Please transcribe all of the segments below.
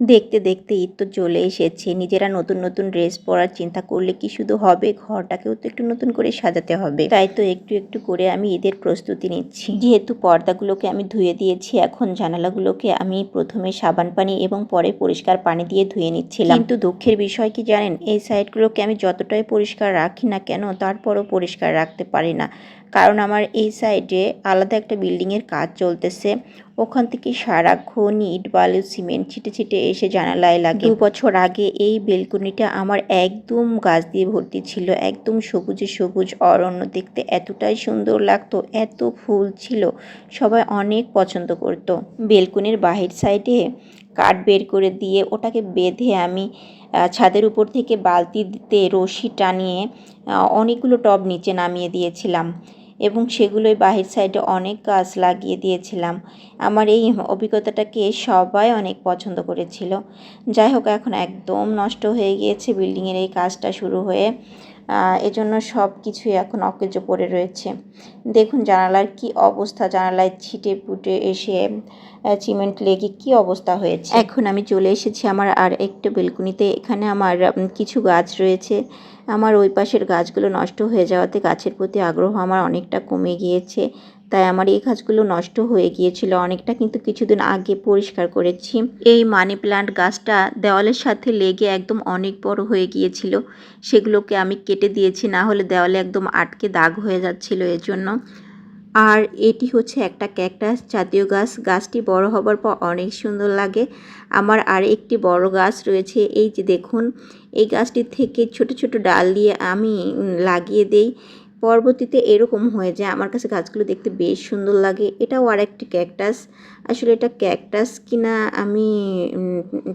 দেখতে দেখতে ঈদ তো চলে এসেছে। নিজেরা নতুন নতুন ড্রেস পরার চিন্তা করলে কি শুধু হবে? ঘরটাকেও তো একটু নতুন করে সাজাতে হবে। তাই তো একটু একটু করে আমি ঈদের প্রস্তুতি নিচ্ছি। যেহেতু পর্দাগুলোকে আমি ধুয়ে দিয়েছি, এখন জানালাগুলোকে আমি প্রথমে সাবান পানি এবং পরে পরিষ্কার পানি দিয়ে ধুয়ে নিচ্ছিলাম। কিন্তু দুঃখের বিষয় কি জানেন? এই সাইডগুলোকে আমি যতটাই পরিষ্কার রাখি না কেন, তারপরও পরিষ্কার রাখতে পারি না। কারণ আমার এই সাইডে আলাদা একটা বিল্ডিংয়ের কাজ চলতেছে। ওখান থেকে সারাক্ষণ ইট বালু সিমেন্ট ছিটে ছিটে এসে জানালায় লাগে। দু বছর আগে এই বেলকনিটা আমার একদম গাছ দিয়ে ভর্তি ছিল, একদম সবুজে সবুজ, অরণ্য দেখতে এতটাই সুন্দর লাগতো, এত ফুল ছিল, সবাই অনেক পছন্দ করতো। বেলকনির বাহির সাইডে কাঠ বের করে দিয়ে ওটাকে বেঁধে আমি ছাদের উপর থেকে বালতিতে রশি টানিয়ে অনেকগুলো টব নিচে নামিয়ে দিয়েছিলাম। এবং সেগুলোই বাহির সাইডে অনেক গাছ লাগিয়ে দিয়েছিলাম। আমার এই অভিজ্ঞতাটাকে সবাই অনেক পছন্দ করেছিল। যাই হোক, এখন একদম নষ্ট হয়ে গিয়েছে বিল্ডিংয়ের এই কাজটা শুরু হয়ে। এজন্য সব কিছুই এখন অকেজো পড়ে রয়েছে। দেখুন জানালার কি অবস্থা। জানালায় ছিটে পুটে এসে সিমেন্ট লেগে কি অবস্থা হয়েছে। এখন আমি চলে এসেছি আমার আর একটু বেলকুনিতে এখানে আমার কিছু গাছ রয়েছে। আমার ওই পাশের গাছগুলো নষ্ট হয়ে যাওয়াতে গাছের প্রতি আগ্রহ আমার অনেকটা কমে গিয়েছে। তাই আমার এই গাছগুলো নষ্ট হয়ে গিয়েছিল অনেকটা, কিন্তু কিছুদিন আগে পরিষ্কার করেছি। এই মানি প্লান্ট গাছটা দেওয়ালের সাথে লেগে একদম অনেক বড় হয়ে গিয়েছিল। সেগুলোকে আমি কেটে দিয়েছি, না হলে দেওয়ালে একদম আটকে দাগ হয়ে যাচ্ছিল এজন্য। জন্য আর এটি হচ্ছে একটা ক্যাকটাস। জাতীয় গাছ। গাছটি বড় হবার পর অনেক সুন্দর লাগে। আমার আর একটি বড় গাছ রয়েছে। এই যে দেখুন, এই গাছটি থেকে ছোট ছোট ডাল দিয়ে আমি লাগিয়ে দেই। পরবর্তীতে এরকম হয়ে যায়। আমার কাছে গাছগুলো দেখতে বেশ সুন্দর লাগে। এটাও আর একটি ক্যাকটাস। আসলে এটা ক্যাকটাস কিনা আমি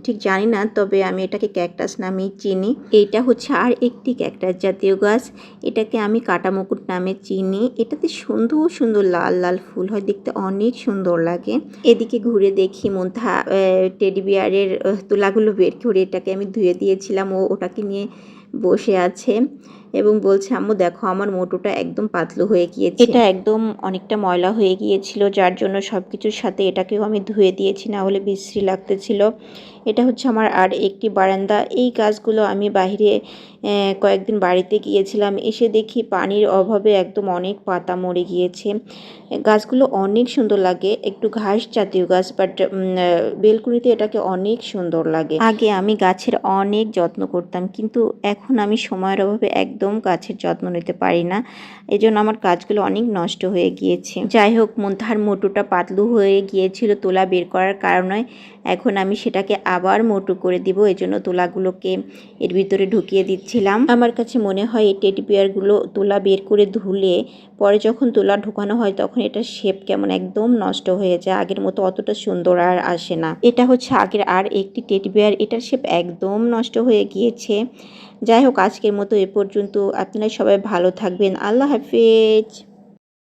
ঠিক জানি না, তবে আমি এটাকে ক্যাকটাস নামেই চিনি। এইটা হচ্ছে আর একটি ক্যাকটাস জাতীয় গাছ। এটাকে আমি কাটা মুকুট নামে চিনি। এটাতে সুন্দর সুন্দর লাল লাল ফুল হয়। দেখতে অনেক সুন্দর লাগে। এদিকে ঘুরে দেখি মধ্যা টেডি বিয়ারের তুলাগুলো বের করে এটাকে আমি ধুয়ে দিয়েছিলাম। ও ওটাকে নিয়ে বসে আছে। এবং বলছে আম্মু দেখো আমার মোটুটা একদম পাতলু হয়ে গিয়েছে। এটা একদম অনেকটা ময়লা হয়ে গিয়েছিল যার জন্য সব কিছুর সাথে এটাকেও আমি ধুয়ে দিয়েছি না হলে বিশ্রী লাগতেছিল। এটা হচ্ছে আমার আর একটি বারান্দা। এই গাছগুলো আমি আহ, কয়েকদিন বাড়িতে গিয়েছিলাম এসে দেখি পানির অভাবে একদম অনেক পাতা মরে গিয়েছে। গাছগুলো অনেক সুন্দর লাগে একটু ঘাস জাতীয় গাছ বাট বেলকুনিতে এটাকে অনেক সুন্দর লাগে। আগে আমি গাছের অনেক যত্ন করতাম কিন্তু এখন আমি সময়ের অভাবে একদম গাছের যত্ন নিতে পারি না। এই জন্য আমার গাছগুলো অনেক নষ্ট হয়ে গিয়েছে। যাই হোক মন্থার মোটুটা পাতলু হয়ে গিয়েছিল তোলা বের করার কারণে। এখন আমি সেটাকে আবার মোটু করে দিব এই জন্য তোলাগুলোকে এর ভিতরে ঢুকিয়ে দিচ্ছিলাম। আমার কাছে মনে হয় এই টেডি বিয়ারগুলো তোলা বের করে ধুলে পরে যখন তুলা ঢোকানো হয় তখন এটা শেপ কেমন একদম নষ্ট হয়ে যায়। আগের মতো অতটা সুন্দর আর আসে না। এটা হচ্ছে আগের আর একটি টেডি বিয়ার এটার শেপ একদম নষ্ট হয়ে গিয়েছে। যাই হোক, আজকের মতো এ পর্যন্ত। আপনারা সবাই ভালো থাকবেন। আল্লাহ হাফেজ।